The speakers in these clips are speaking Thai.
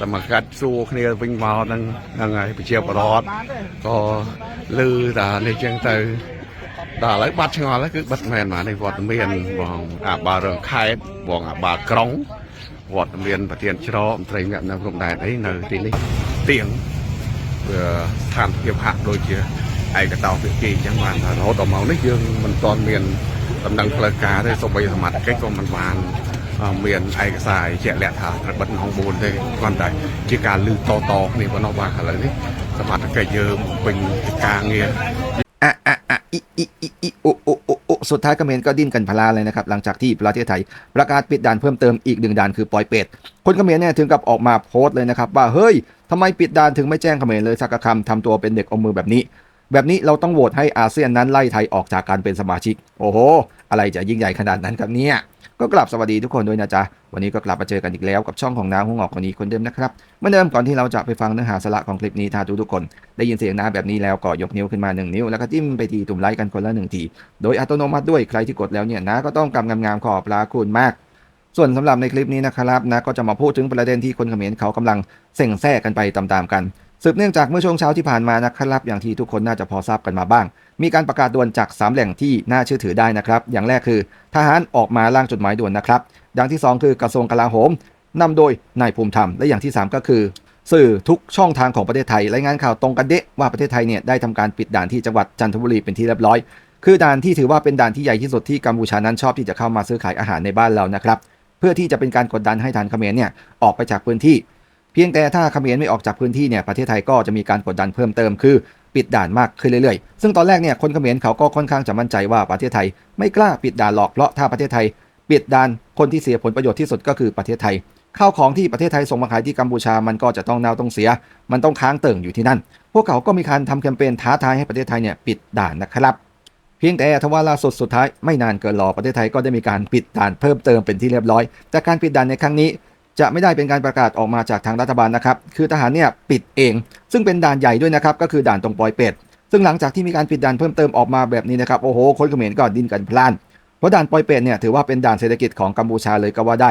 សមកាត់សួរគ្នាវិញមកហ្នឹងហ្នឹងហើយប្រជាបរតក៏លឺតានេះចឹងទៅដល់ឥឡូវបាត់ឆ្ងល់ហើយគឺបាត់មែនមកនេះវត្តមានបងអាបាលរងខេតបងអាបាលក្រុងវត្តមានប្រធានច្រកមន្ត្រីអ្នកនៅព្រំដែនអីនៅទីនេះទៀងវាស្ថានភាពហាក់ដូចជាឯកតោភាគីអញ្ចឹងបានរហូតដល់មកនេះយើងមិនទាន់មានដំណឹងផ្លូវការទេសូម្បីសមត្ថកិច្ចក៏មិនបានអឺ មានឯកសារជាក់លាក់ថាត្រូវបិទម៉ោង4ទេគ្រាន់តែជាការលឺតតគ្នាប៉ុណ្ណោះបាទឥឡូវនេះសមត្ថកិច្ចយើងពេញការងារ อะอะอะอิอิอิอิโอโอโอโอสุดท้ายเขมรก็ดิ้นกันพลาเลยนะครับ หลังจากที่ประเทศไทย ประกาศปิดด่านเพิ่มเติมอีกหนึ่งด่านคือปอยเป็ด คนเขมรเนี่ยถึงกับออกมาโพสต์เลยนะครับ ว่าเฮ้ยทำไมปิดด่านถึงไม่แจ้งเขมรเลยสักคำทำตัวเป็นเด็กอมมือแบบนี้ แบบนี้เราต้องโหวตให้อาเซียนนั้นไล่ไทยออกจากการเป็นสมาชิก โอ้โห อะไรจะยิ่งใหญ่ขนาดนั้นครับเนี่ย ก็กลับสวัสดีทุกคนด้วยนะจ๊ะ วันนี้ก็กลับมาเจอกันอีกแล้วกับช่องของน้าหงออกคนนี้คนเดิมนะครับเมื่อเดิมก่อนที่เราจะไปฟังเนื้อหาสาระของคลิปนี้ถ้าทุกๆคน ได้ยินเสียงน้าแบบนี้แล้วก็ยกนิ้วขึ้นมา1นิ้วแล้วก็จิ้มไปทีตุ่มไลค์กันคนละ1ทีโดยอัตโนมัติด้วยใครที่กดแล้วเนี่ยน้าก็ต้องกำงามๆขอบพระคุณมากส่วนสำหรับในคลิปนี้นะครับนะก็จะมาพูดถึงประเด็นที่คนเขมรเขากำลังเส่งแซ่กันไปตามๆกัน สืบเนื่องจากเมื่อช่วงเช้าที่ผ่านมานะครับอย่างที่ทุกคนน่าจะพอทราบกันมาบ้าง มีการประกาศด่วนจาก 3 แหล่งที่น่าเชื่อถือได้นะครับ อย่างแรกคือทหารออกมาร่างจดหมายด่วนนะครับอย่างที่ 2 คือกระทรวงกลาโหมนำโดยนายภูมิธรรมและอย่างที่ 3 ก็คือ สื่อทุกช่องทางของประเทศไทยรายงานข่าวตรงกันเดะว่าประเทศไทยเนี่ยได้ทำการปิดด่านที่จังหวัดจันทบุรีเป็นที่เรียบร้อย คือด่านที่ถือว่าเป็นด่านที่ใหญ่ที่สุดที่กัมพูชานั้นชอบที่จะเข้ามาซื้อขายอาหารในบ้านเรานะครับเพื่อที่จะเป็นการกดดันให้ทหานเขมรเนี่ยออกไปจากพื้นที่ เพียงแต่ถ้าเขมรไม่ออกจากพื้นที่เนี่ยประเทศไทยก็จะมีการกดดันเพิ่มเติมคือปิดด่านมากขึ้นเรื่อยๆ ซึ่งตอนแรกเนี่ยคนเขมรเขาก็ค่อนข้างจะมั่นใจว่าประเทศไทยไม่กล้าปิดด่านหรอกเพราะถ้าประเทศไทย ปิดด่านคนที่เสียผลประโยชน์ที่สุดก็คือประเทศไทยข้าวของที่ประเทศไทยส่งมาขายที่กัมพูชามันก็จะต้องเน่าต้องเสีย มันต้องค้างเติ่งอยู่ที่นั่น พวกเขาก็มีการทำแคมเปญท้าทายให้ประเทศไทยเนี่ยปิดด่านนะครับ เพียงแต่ทว่าล่าสุดสุดท้ายไม่นานเกินรอประเทศไทยก็ได้มีการปิดด่านเพิ่มเติมเป็นที่เรียบร้อย แต่การปิดด่านในครั้งนี้ จะไม่ได้เป็นการประกาศออกมาจากทางรัฐบาลนะครับ คือทหารเนี่ยปิดเอง ซึ่งเป็นด่านใหญ่ด้วยนะครับ ก็คือด่านตรงปอยเป็ด ซึ่งหลังจากที่มีการปิดด่านเพิ่มเติมออกมาแบบนี้นะครับ โอ้โห คนเขมรก็ดิ้นกันพล่าน เพราะด่านปอยเป็ดเนี่ยถือว่าเป็นด่านเศรษฐกิจของกัมพูชาเลยก็ว่าได้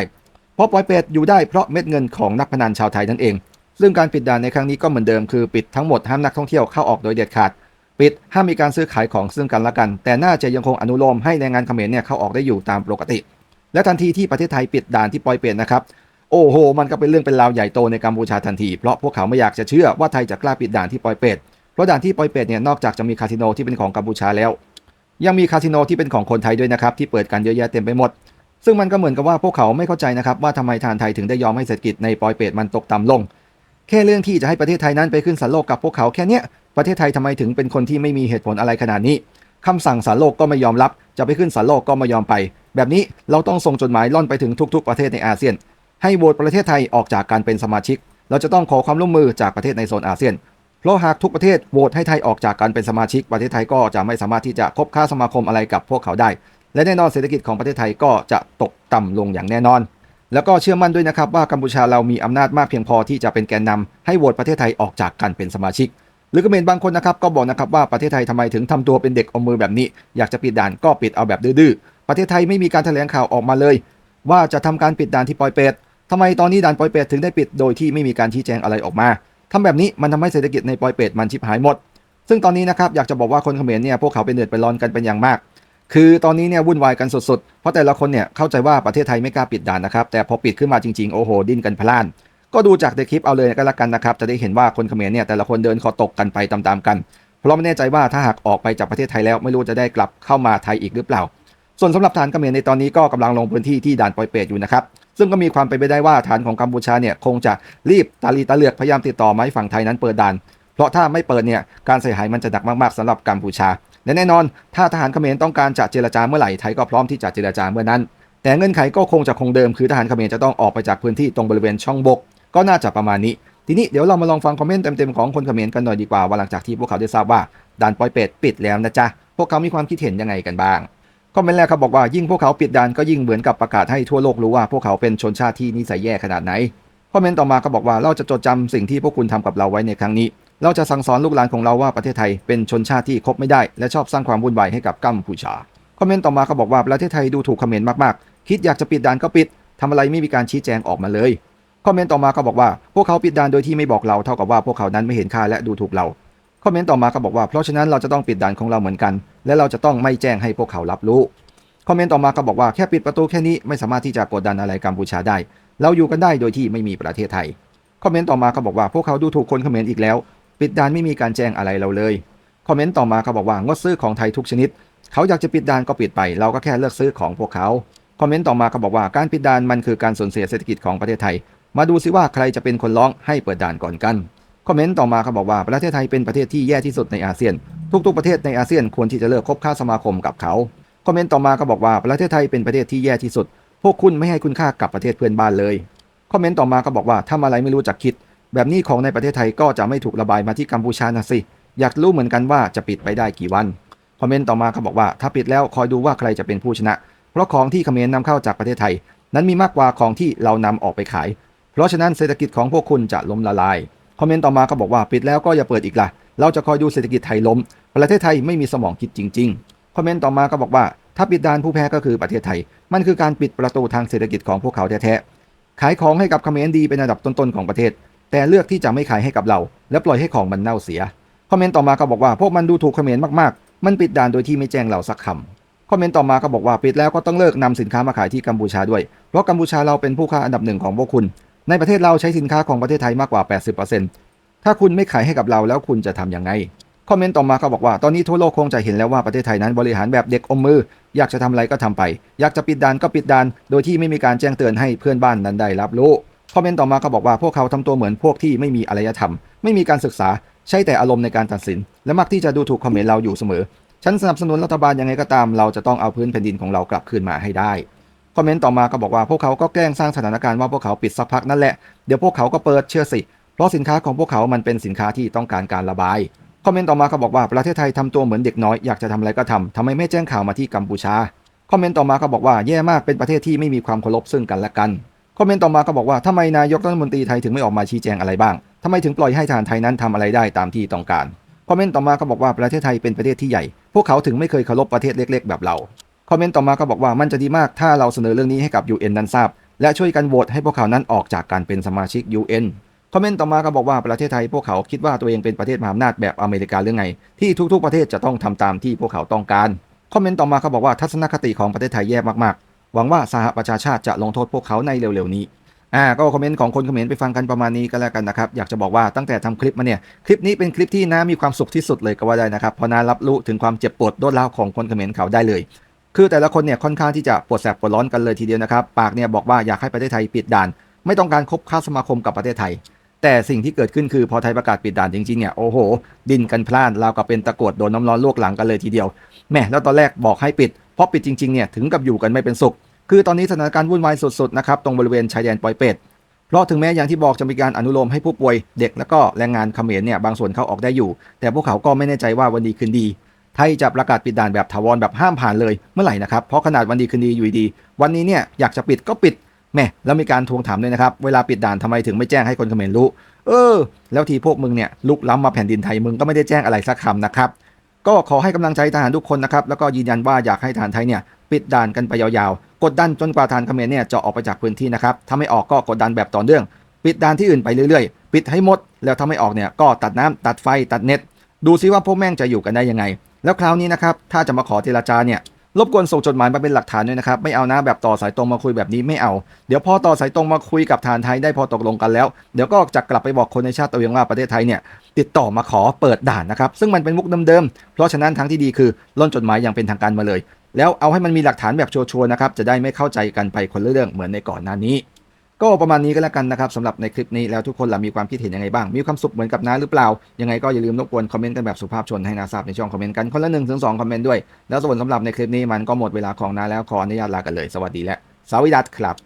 เพราะปอยเป็ดอยู่ได้เพราะเม็ดเงินของนักพนันชาวไทยนั่นเอง ซึ่งการปิดด่านในครั้งนี้ก็เหมือนเดิม คือปิดทั้งหมดห้ามนักท่องเที่ยวเข้าออกโดยเด็ดขาด ปิดห้ามมีการซื้อขายของซึ่งกันและกัน แต่น่าจะยังคงอนุโลมให้แรงงานเขมรเนี่ยเข้าออกได้อยู่ตามปกติ และทันทีที่ประเทศไทยปิดด่านที่ปอยเป็ดนะครับ โอ้โห มันก็เป็นเรื่องเป็นราวใหญ่โตในกัมพูชาทันทีเพราะพวกเขาไม่อยากจะเชื่อว่าไทยจะกล้าปิดด่านที่ปอยเป็ดเพราะด่านที่ปอยเป็ดเนี่ยนอกจากจะมีคาสิโนที่เป็นของกัมพูชาแล้ว ยังมีคาสิโนที่เป็นของคนไทยด้วยนะครับที่เปิดกันเยอะแยะเต็มไปหมด ซึ่งมันก็เหมือนกับว่าพวกเขาไม่เข้าใจนะครับว่าทำไมทานไทยถึงได้ยอมให้เศรษฐกิจในปอยเป็ดมันตกต่ำลง แค่เรื่องที่จะให้ประเทศไทยนั้นไปขึ้นสันโลกกับพวกเขาแค่เนี้ยประเทศไทยทำไมถึงเป็นคนที่ไม่มีเหตุผลอะไรขนาดนี้คำสั่งสันโลกก็ไม่ยอมรับ จะไปขึ้นสันโลกก็ไม่ยอมไป แบบนี้เราต้องส่งจดหมายล่อนไปถึงทุก ๆ ประเทศในอาเซียน ให้โหวตประเทศไทยออกจากการเป็นสมาชิก เราจะต้องขอความร่วมมือจากประเทศในโซนอาเซียน เพราะหากทุกประเทศโหวตให้ไทยออกจากการเป็นสมาชิก ประเทศไทยก็จะไม่สามารถที่จะคบค้าสมาคมอะไรกับพวกเขาได้ และแน่นอนเศรษฐกิจของประเทศไทยก็จะตกต่ำลงอย่างแน่นอน แล้วก็เชื่อมั่นด้วยนะครับว่ากัมพูชาเรามีอำนาจมากเพียงพอที่จะเป็นแกนนำให้โหวตประเทศไทยออกจากการเป็นสมาชิกหรือก็เมนบางคนนะครับก็บอกนะครับว่าประเทศไทยทำไมถึงทำตัวเป็นเด็กอมมือแบบนี้ อยากจะปิดด่านก็ปิดเอาแบบดื้อๆประเทศไทยไม่มีการแถลงข่าวออกมาเลย ว่าจะทำการปิดด่านที่ปอยเป็ด ทำไมตอนนี้ด่านปอยเป็ดถึงได้ปิดโดยที่ไม่มีการชี้แจงอะไรออกมาทำแบบนี้มันทำให้เศรษฐกิจในปอยเป็ดมันชิบหายหมด ซึ่งตอนนี้นะครับอยากจะบอกว่าคนเขมรเนี่ยพวกเขาเป็นเดือดเป็นร้อนกันเป็นอย่างมาก คือตอนนี้เนี่ยวุ่นวายกันสุดๆ เพราะแต่ละคนเนี่ยเข้าใจว่าประเทศไทยไม่กล้าปิดด่านนะครับ แต่พอปิดขึ้นมาจริงๆ โอ้โหดิ้นกันพล่าน ก็ดูจากในคลิปเอาเลยก็แล้วกันนะครับ จะได้เห็นว่าคนเขมรเนี่ยแต่ละคนเดินคอตกกันไปตามๆกัน เพราะไม่แน่ใจว่าถ้าหากออกไปจากประเทศไทยแล้วไม่รู้จะได้กลับเข้ามาไทยอีกหรือเปล่า ส่วนสำหรับฐานเขมรในตอนนี้ก็กำลังลงพื้นที่ที่ด่านปอยเปตอยู่นะครับ ซึ่งก็มีความเป็นไปได้ว่าฐานของกัมพูชาเนี่ยคงจะรีบตาลีตาเลือกพยายามติดต่อมาให้ฝั่งไทยนั้นเปิดด่าน เพราะถ้าไม่เปิดเนี่ยการเสียหายมันจะหนักมากๆสำหรับกัมพูชาและแน่นอน ถ้าทหารเขมรต้องการจะเจรจาเมื่อไหร่ไทยก็พร้อมที่จะเจรจาเมื่อนั้น แต่เงื่อนไขก็คงจะคงเดิมคือทหารเขมรจะต้องออกไปจากพื้นที่ตรงบริเวณช่องบก ก็น่าจะประมาณนี้ทีนี้เดี๋ยวเรามาลองฟังคอมเมนต์เต็มๆของคนเขมรกันหน่อยดีกว่าว่าหลังจากที่พวกเขาได้ทราบว่าด่านปอยเป็ดปิดแล้วนะจ๊ะ พวกเขามีความคิดเห็นยังไงกันบ้าง คอมเมนต์แรกครับอกว่ายิ่งพวกเขาปิดด่านก็ยิ่งเหมือนกับประกาศให้ทั่วโลกรู้ว่าพวกเขาเป็นชนชาติที่นิสัยแย่ขนาดไหนคอมเมนต์ต่อมาก็บอกว่าเราจะจดจำสิ่งที่พวกคุณทำกับเราไว้ในครั้งนี้ เราจะสั่งสอนลูกหลานของเราว่าประเทศไทยเป็นชนชาติที่คบไม่ได้ และชอบสร้างความวุ่นวายให้กับกัมพูชาคอมเมนต์ต่อมาก็บอกว่าประเทศไทยดูถูกเขมรมากๆ คิดอยากจะปิดด่านก็ปิดทำอะไรไม่มีการชี้แจงออกมาเลยคอมเมนต์ต่อมาก็บอกว่าพวกเขาปิดด่านโดยที่ไม่บอกเราเท่ากับว่าพวกเขานั้นไม่เห็นค่าและดูถูกเรา คอมเมนต์ต่อมาก็บอกว่า เพราะฉะนั้นเราจะต้องปิดด่านของเราเหมือนกัน และเราจะต้องไม่แจ้งให้พวกเขารับรู้คอมเมนต์ต่อมาก็บอกว่าแค่ปิดประตูแค่นี้ไม่สามารถที่จะกดดันอะไรกัมพูชาได้ เราอยู่กันได้โดยที่ไม่มีประเทศไทยคอมเมนต์ต่อมาก็บอกว่าพวกเขาดูถูกคนเขมรอีกแล้ว ปิดด่านไม่มีการแจ้งอะไรเราเลยคอมเมนต์ต่อมาเขาบอกว่างดซื้อของไทยทุกชนิด เขาอยากจะปิดด่านก็ปิดไป เราก็แค่เลิกซื้อของพวกเขาคอมเมนต์ต่อมาเขาบอกว่าการปิดด่านมันคือการสูญเสียเศรษฐกิจของประเทศไทย มาดูซิว่าใครจะเป็นคนร้องให้เปิดด่านก่อนกัน คอมเมนต์ต่อมาเขาบอกว่าประเทศไทยเป็นประเทศที่แย่ที่สุดในอาเซียน ทุกๆประเทศในอาเซียนควรที่จะเลิกคบค้าสมาคมกับเขาคอมเมนต์ต่อมาก็บอกว่าประเทศไทยเป็นประเทศที่แย่ที่สุด พวกคุณไม่ให้คุณค่ากับประเทศเพื่อนบ้านเลยคอมเมนต์ต่อมาก็บอกว่าทำอะไรไม่รู้จักคิด แบบนี้ของในประเทศไทยก็จะไม่ถูกระบายมาที่กัมพูชานะสิอยากรู้เหมือนกันว่าจะปิดไปได้กี่วันคอมเมนต์ต่อมาเขาบอกว่าถ้าปิดแล้วคอยดูว่าใครจะเป็นผู้ชนะ เพราะของที่เขมรนำเข้าจากประเทศไทย นั้นมีมากกว่าของที่เรานำออกไปขาย เพราะฉะนั้นเศรษฐกิจของพวกคุณจะล้มละลาย คอมเมนต์ต่อมาเขาบอกว่าปิดแล้วก็อย่าเปิดอีกล่ะ เราจะคอยดูเศรษฐกิจไทยล้ม ประเทศไทยไม่มีสมองคิดจริง ๆ คอมเมนต์ต่อมาก็บอกว่า ถ้าปิดด่านผู้แพ้ก็คือประเทศไทย มันคือการปิดประตูทางเศรษฐกิจของพวกเขาแท้ๆขายของให้กับเขมรดีเป็นอันดับต้นๆของประเทศ แต่เลือกที่จะไม่ขายให้กับเรา และปล่อยให้ของมันเน่าเสียคอมเมนต์ต่อมาก็บอกว่าพวกมันดูถูกเขมรมากๆ มันปิดด่านโดยที่ไม่แจ้งเราสักคำคอมเมนต์ต่อมาก็บอกว่าปิดแล้วก็ต้องเลิกนำสินค้ามาขายที่กัมพูชาด้วย เพราะกัมพูชาเราเป็นผู้ค้าอันดับหนึ่งของพวกคุณ ในประเทศเราใช้สินค้าของประเทศไทยมากกว่า 80%ถ้าคุณไม่ขายให้กับเราแล้วคุณจะทำยังไง คอมเมนต์ต่อมาเขาบอกว่าตอนนี้ทั่วโลกคงจะเห็นแล้วว่าประเทศไทยนั้นบริหารแบบเด็กอมมือ อยากจะทำอะไรก็ทำไป อยากจะปิดด่านก็ปิดด่าน โดยที่ไม่มีการแจ้งเตือนให้เพื่อนบ้านนั้นได้รับรู้ คอมเมนต์ต่อมาเขาบอกว่าพวกเขาทำตัวเหมือนพวกที่ไม่มีอารยธรรม ไม่มีการศึกษา ใช้แต่อารมณ์ในการตัดสิน และมักที่จะดูถูกคอมเมนต์เราอยู่เสมอ ฉันสนับสนุนรัฐบาลยังไงก็ตาม เราจะต้องเอาพื้นแผ่นดินของเรากลับคืนมาให้ได้ อมเมนต์ต่อมาก็บอกว่าพวกเขาก็แกล้งสร้างสถานการณ์ว่าพวกเขาปิดสักพักนั่นแหละ เดี๋ยวพวกเขาก็เปิดเชื่อสิ เพราะสินค้าของพวกเขามันเป็นสินค้าที่ต้องการการระบาย คอมเมนต์ต่อมาเขาบอกว่าประเทศไทยทำตัวเหมือนเด็กน้อยอยากจะทำอะไรก็ทำทำไมไม่แจ้งข่าวมาที่กัมพูชา คอมเมนต์ต่อมาเขาบอกว่าแย่มากเป็นประเทศที่ไม่มีความเคารพซึ่งกันและกัน คอมเมนต์ต่อมาก็บอกว่าทำไมนายกรัฐมนตรีไทยถึงไม่ออกมาชี้แจงอะไรบ้างทำไมถึงปล่อยให้ทหารไทยนั้นทำอะไรได้ตามที่ต้องการ คอมเมนต์ต่อมาก็บอกว่าประเทศไทยเป็นประเทศที่ใหญ่ พวกเขาถึงไม่เคยเคารพประเทศเล็ก ๆ แบบเรา คอมเมนต์ต่อมาก็บอกว่ามันจะดีมากถ้าเราเสนอเรื่องนี้ให้กับ UN นั้นทราบ และช่วยกันโหวตให้พวกเขานั้นออกจากการเป็นสมาชิก UN คอมเมนต์ต่อมาก็บอกว่าประเทศไทยพวกเขาคิดว่าตัวเองเป็นประเทศมหาอำนาจแบบอเมริกาหรือไง ที่ทุกๆประเทศจะต้องทำตามที่พวกเขาต้องการ คอมเมนต์ต่อมาเขาบอกว่าทัศนคติของประเทศไทยแย่มากๆ หวังว่าสหประชาชาติจะลงโทษพวกเขาในเร็วๆนี้อ่าก็คอมเมนต์ของคนเขมรไปฟังกันประมาณนี้ก็แล้วกันนะครับ อยากจะบอกว่าตั้งแต่ทำคลิปมาเนี่ย คลิปนี้เป็นคลิปที่น้ามีความสุขที่สุดเลยก็ว่าได้นะครับเพราะน้ารับรู้ถึงความเจ็บปวดโดนร้าของคนเขมรเขาได้เลย คือแต่ละคนเนี่ยค่อนข้างที่จะปวดแสบปวดร้อนกันเลยทีเดียวนะครับ ปากเนี่ยบอกว่าอยากให้ประเทศไทยปิดด่าน ไม่ต้องการคบค้าสมาคมกับประเทศไทย แต่สิ่งที่เกิดขึ้นคือพอไทยประกาศปิดด่านจริงๆเนี่ยโอ้โห ดินกันพลานราวกับเป็นตะกรวดโดนน้ำร้อนลวกหลังกันเลยทีเดียวแม่แล้วตอนแรกบอกให้ปิดเพราะปิดจริงๆเนี่ยถึงกับอยู่กันไม่เป็นสุข คือตอนนี้สถานการณ์วุ่นวายสุดๆนะครับตรงบริเวณชายแดนปอยเป็ดเพราะถึงแม้อย่างที่บอกจะมีการอนุโลมให้ผู้ป่วยเด็กและก็แรงงานเขมรเนี่ยบางส่วนเข้าออกได้อยู่ แต่พวกเขาก็ไม่แน่ใจว่าวันดีคืนดี ไทยจะประกาศปิดด่านแบบถาวรแบบห้ามผ่านเลยเมื่อไหร่นะครับ เพราะขนาดวันดีคืนดีอยู่ดี วันนี้เนี่ยอยากจะปิดก็ปิดแม่แล้วมีการทวงถามด้วยนะครับ เวลาปิดด่านทำไมถึงไม่แจ้งให้คนเขมรรู้ เออ แล้วทีพวกมึงเนี่ยลุกล้ำมาแผ่นดินไทยมึงก็ไม่ได้แจ้งอะไรสักคำนะครับ ก็ขอให้กำลังใจทหารทุกคนนะครับ แล้วก็ยืนยันว่าอยากให้ทหารไทยเนี่ยปิดด่านกันไปยาวๆ กดดันจนกว่าทหารเขมรเนี่ยจะออกไปจากพื้นที่นะครับ ถ้าไม่ออกก็กดดันแบบต่อเนื่อง ปิดด่านที่อื่นไปเรื่อยๆ ปิดให้หมด แล้วถ้าไม่ออกเนี่ยก็ตัดน้ำตัดไฟตัดเน็ต ดูซิว่าพวกแม่งจะอยู่กันได้ยังไง แล้วคราวนี้นะครับถ้าจะมาขอเจรจาเนี่ยรบกวนส่งจดหมายมาเป็นหลักฐานด้วยนะครับ ไม่เอานะแบบต่อสายตรงมาคุยแบบนี้ไม่เอา เดี๋ยวพอต่อสายตรงมาคุยกับทารไทยได้พอตกลงกันแล้ว เดี๋ยวก็จะกลับไปบอกคนในชาติตัวเองว่าประเทศไทยเนี่ยติดต่อมาขอเปิดด่านนะครับ ซึ่งมันเป็นมุกเดิมๆ เพราะฉะนั้นทางที่ดีคือล่นจดหมายอย่างเป็นทางการมาเลย แล้วเอาให้มันมีหลักฐานแบบชัวร์ๆนะครับจะได้ไม่เข้าใจกันไปคนเรื่องเหมือนในก่อนหน้านี้ ก็ประมาณนี้ก็แล้วกันนะครับสำหรับในคลิปนี้แล้วทุกคนล่ะมีความคิดเห็นยังไงบ้าง มีความสุขเหมือนกับน้าหรือเปล่า ยังไงก็อย่าลืมรบกวนคอมเมนต์กันแบบสุภาพชนให้นาทราบในช่องคอมเมนต์กันคนละหนึ่งถึงสองคอมเมนต์ด้วย แล้วส่วนสำหรับในคลิปนี้มันก็หมดเวลาของน้าแล้วขออนุญาตลากันเลยสวัสดีและสวัสดีครับ